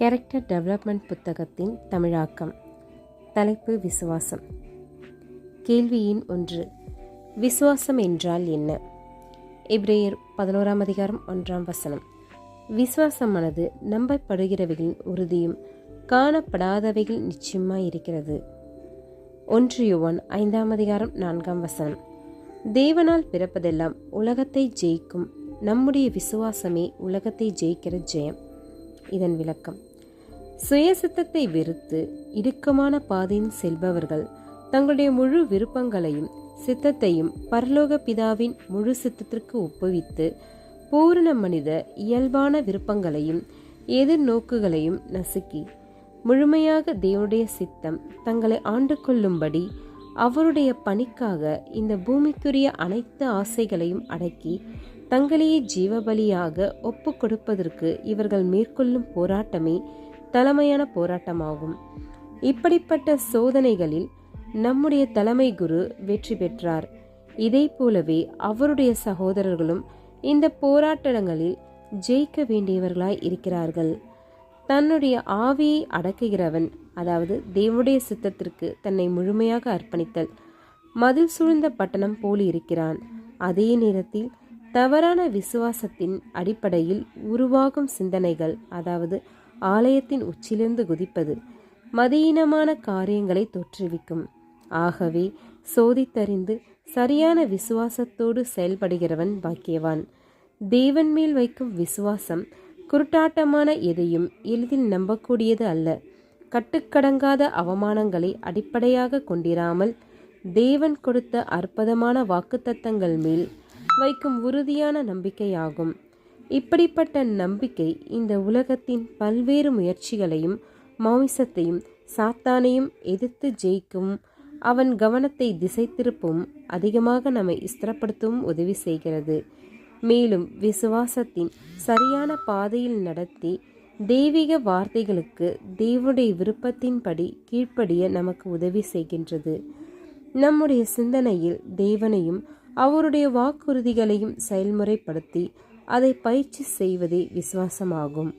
Character development புத்தகத்தின் தமிழாக்கம். தலைப்பு விசுவாசம். கேள்வியின் ஒன்று விசுவாசம் என்றால் என்ன? இப்ரேயர் பதினோராம் அதிகாரம் ஒன்றாம் வசனம். விசுவாசமானது நம்பப்படுகிறவைகளின் உறுதியும் காணப்படாதவைகள் நிச்சயமாய் இருக்கிறது. ஒன்று யுவன் ஐந்தாம் அதிகாரம் நான்காம் வசனம். தேவனால் பிறப்பதெல்லாம் உலகத்தை ஜெயிக்கும் நம்முடைய விசுவாசமே உலகத்தை ஜெயிக்கிற ஜெயம். இதன் விளக்கம் சுயசித்தத்தை வெறுத்து இடுக்கமான பாதையில் செல்பவர்கள் தங்களுடைய முழு விருப்பங்களையும் சித்தத்தையும் பரலோக பிதாவின் முழு சித்தத்திற்கு ஒப்புவித்து பூரண மனித இயல்பான விருப்பங்களையும் எதிர்நோக்குகளையும் நசுக்கி முழுமையாக தேவனுடைய சித்தம் தங்களை ஆண்டு கொள்ளும்படி அவருடைய பணிக்காக இந்த பூமிக்குரிய அனைத்து ஆசைகளையும் அடக்கி தங்களையே ஜீவபலியாக ஒப்பு கொடுப்பதற்கு இவர்கள் மேற்கொள்ளும் போராட்டமே தலைமையான போராட்டமாகும். இப்படிப்பட்ட சோதனைகளில் நம்முடைய தலைமை குரு வெற்றி பெற்றார். இதை போலவே அவருடைய சகோதரர்களும் இந்த போராட்டங்களில் ஜெயிக்க வேண்டியவர்களாய் இருக்கிறார்கள். தன்னுடைய ஆவியை அடக்குகிறவன் அதாவது தேவனுடைய சித்தத்திற்கு தன்னை முழுமையாக அர்ப்பணித்தல் மதில் சூழ்ந்த பட்டணம் போல் இருக்கிறான். அதே நேரத்தில் தவறான விசுவாசத்தின் அடிப்படையில் உருவாகும் சிந்தனைகள் அதாவது ஆலயத்தின் உச்சிலிருந்து குதிப்பது மதியீனமான காரியங்களை தோற்றுவிக்கும். ஆகவே சோதித்தறிந்து சரியான விசுவாசத்தோடு செயல்படுகிறவன் பாக்கியவான். தேவன் மேல் வைக்கும் விசுவாசம் குருட்டாட்டமான எதையும் எளிதில் நம்பக்கூடியது அல்ல. கட்டுக்கடங்காத அவமானங்களை அடிப்படையாக கொண்டிராமல் தேவன் கொடுத்த அற்புதமான வாக்குத்தத்தங்கள் மேல் வைக்கும் உறுதியான நம்பிக்கையாகும். இப்படிப்பட்ட நம்பிக்கை இந்த உலகத்தின் பல்வேறு முயற்சிகளையும் மாமிசத்தையும் சாத்தானையும் எதிர்த்து ஜெயிக்கும் அவன் கவனத்தை திசை திருப்பவும் அதிகமாக நம்மை ஸ்திரப்படுத்தவும் உதவி செய்கிறது. மேலும் விசுவாசத்தின் சரியான பாதையில் நடத்தி தெய்வீக வார்த்தைகளுக்கு தேவனுடைய விருப்பத்தின்படி கீழ்ப்படிய நமக்கு உதவி செய்கின்றது. நம்முடைய சிந்தனையில் தேவனையும் அவருடைய வாக்குறுதிகளையும் செயல்முறைப்படுத்தி அதை பயிற்சி செய்வதே விசுவாசமாகும்.